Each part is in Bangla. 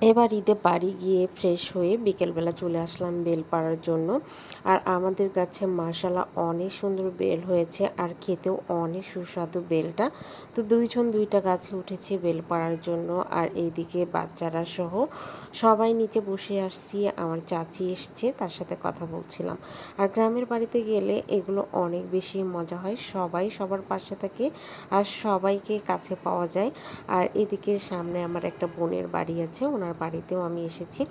এবার ঈদে বাড়ি গিয়ে ফ্রেশ হয়ে বিকেলবেলা চলে আসলাম বেল পাড়ার জন্য। আর আমাদের কাছে মার্শাল্লাহ অনেক সুন্দর বেল হয়েছে আর খেতেও অনেক সুস্বাদু বেলটা। তো দুইজন দুইটা গাছে উঠেছে বেল পাড়ার জন্য আর এইদিকে বাচ্চারা সহ সবাই নিচে বসে আসছি, আমার চাচি এসছে, তার সাথে কথা বলছিলাম। আর গ্রামের বাড়িতে গেলে এগুলো অনেক বেশি মজা হয়, সবাই সবার পাশে থাকে আর সবাইকে কাছে পাওয়া যায়। আর এদিকে সামনে আমার একটা বোনের বাড়ি আছে, ওনার ওনার বাড়িতেও আমি এসেছি।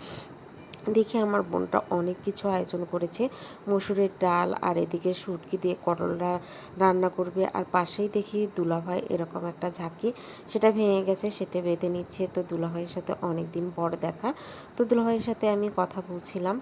দেখি আমার বোনটা অনেক কিছু আয়োজন করেছে। মসুরের ডাল আর এদিকে সুটকি দিয়ে করলা রান্না করবে। আর পাশেই দেখি দুলাভাই এরকম একটা ঝাঁকি, সেটা ভেঙে গেছে, সেটা বেঁধে নিচ্ছে। তো দুলাভাইয়ের সাথে অনেক দিন পর দেখা। তো দুলাভাইয়ের সাথে আমি কথা বলছিলাম।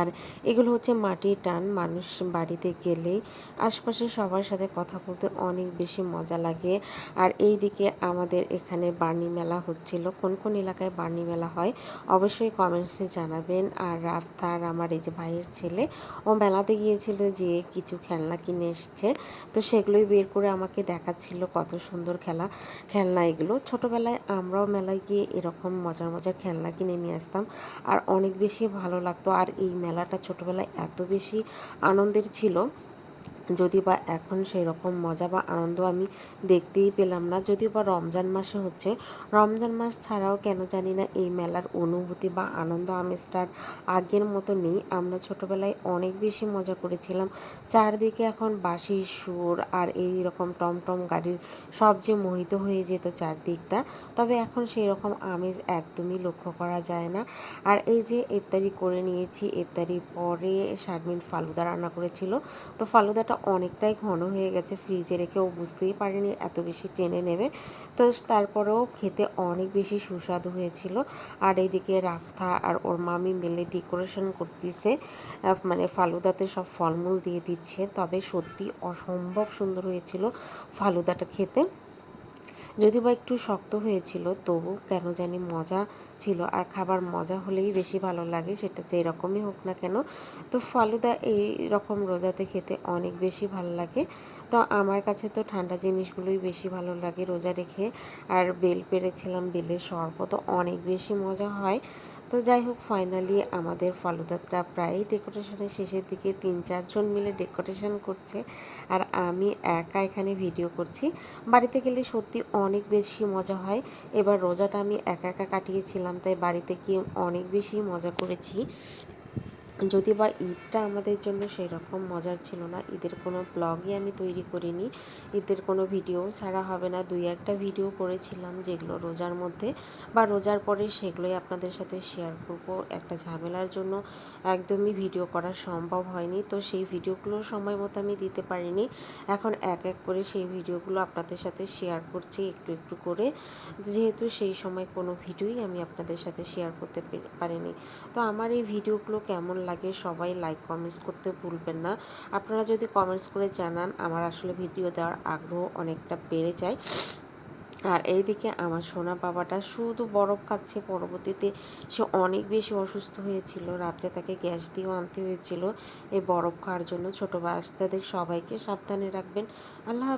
আর এগুলো হচ্ছে মাটির টান, মানুষ বাড়িতে গেলে আশপাশের সবার সাথে কথা বলতে অনেক বেশি মজা লাগে। আর এই দিকে আমাদের এখানে বার্নি মেলা হচ্ছিল। কোন কোন এলাকায় বার্নি মেলা হয় অবশ্যই কমেন্টসে জানাবেন। আর রাফতার আমার এই যে ভাইয়ের ছেলে, ও মেলাতে গিয়েছিল যে কিছু খেলনা কিনে এসছে। তো সেগুলোই বের করে আমাকে দেখাচ্ছিল কত সুন্দর খেলা, খেলনা এগুলো। ছোটোবেলায় আমরাও মেলায় গিয়ে এরকম মজার মজার খেলনা কিনে নিয়ে আসতাম। আর অনেক বেশি ভালো লাগতো। আর এই মেলাটা ছোটোবেলায় এত বেশি আনন্দের ছিল। যদি বা এখন সেই রকম মজা বা আনন্দ আমি দেখতেই পেলাম না যদিও বা রমজান মাসে হচ্ছে, রমজান মাস ছাড়াও কেন জানি না এই মেলার অনুভূতি বা আনন্দ আমেজটার আগের মতো নেই। আমরা ছোটোবেলায় অনেক বেশি মজা করেছিলাম। চারদিকে এখন বাঁশি, সুর আর এই রকম টমটম গাড়ির সব যে মোহিত হয়ে যেত চারদিকটা, তবে এখন সেই রকম আমেজ একদমই লক্ষ্য করা যায় না। আর এই যে ইফতারি করে নিয়েছি, ইফতারির পরে শারমিন ফালুদা রান্না করেছিল, তো ফালুদাটা অনেকটাই ঘন হয়ে গেছে। ফ্রিজে রেখেও বুঝতেই পারেনি এত বেশি টেনে নেবে। তো তারপরেও খেতে অনেক বেশি সুস্বাদু হয়েছিল। আর এইদিকে রাফথা আর ওর মামি মিলে ডেকোরেশন করতেছে। মানে ফালুদাতে সব ফলমূল দিয়ে দিচ্ছে। তবে সত্যি অসম্ভব সুন্দর হয়েছিল ফালুদাটা খেতে। যদি বা একটু শক্ত হয়েছিল, তবু কেন জানি মজা ছিল। আর খাবার মজা হলেই বেশি ভালো লাগে, সেটা যে এরকমই হোক না কেন। তো ফালুদা এই রকম রোজাতে খেতে অনেক বেশি ভালো লাগে। তো আমার কাছে তো ঠান্ডা জিনিসগুলোই বেশি ভালো লাগে রোজা রেখে। আর বেল পেরেছিলাম, বেলের শরবত অনেক বেশি মজা হয়। তো যাই হোক ফাইনালি আমাদের ফালুদাটা প্রায় ডেকোরেশনের শেষের দিকে তিন চারজন মিলে ডেকোরেশন করছে। আর আমি একা এখানে ভিডিও করছি। বাড়িতে গেলে সত্যি অনেক বেশি মজা হয়। এবার রোজাটা আমি একা একা কাটিয়েছিলাম, তাই বাড়িতে গিয়ে অনেক বেশি মজা করেছি। যদি বা ঈদটা আমাদের জন্য সেই রকম মজার ছিল না, ঈদের কোনো ব্লগই আমি তৈরি করিনি, ঈদের কোনো ভিডিও ছাড়া হবে না। দুই একটা ভিডিও করেছিলাম যেগুলো রোজার মধ্যে বা রোজার পরে সেগুলোই আপনাদের সাথে শেয়ার করব। একটা ঝামেলার জন্য একদমই ভিডিও করা সম্ভব হয়নি, তো সেই ভিডিওগুলো সময় মতো আমি দিতে পারিনি। এখন এক এক করে সেই ভিডিওগুলো আপনাদের সাথে শেয়ার করছি একটু একটু করে। যেহেতু সেই সময় কোনো ভিডিওই আমি আপনাদের সাথে শেয়ার করতে পারিনি। তো আমার এই ভিডিওগুলো কেমন লাগে সবাই লাইক কমেন্টস করতে ভুলবেন না। আপনারা যদি কমেন্টস করে জানান, আমার আসলে ভিডিও দেওয়ার আগ্রহ অনেকটা বেড়ে যায়। আর এইদিকে আমার সোনা বাবাটা শুধু বরফ খাচ্ছে, পরবর্তীতে সে অনেক বেশি অসুস্থ হয়েছিল। রাত্রে তাকে গ্যাস দিয়েও আনতে হয়েছিল। এই বরফ খাওয়ার জন্য ছোটো বাচ্চাদের সবাইকে সাবধানে রাখবেন। আল্লাহ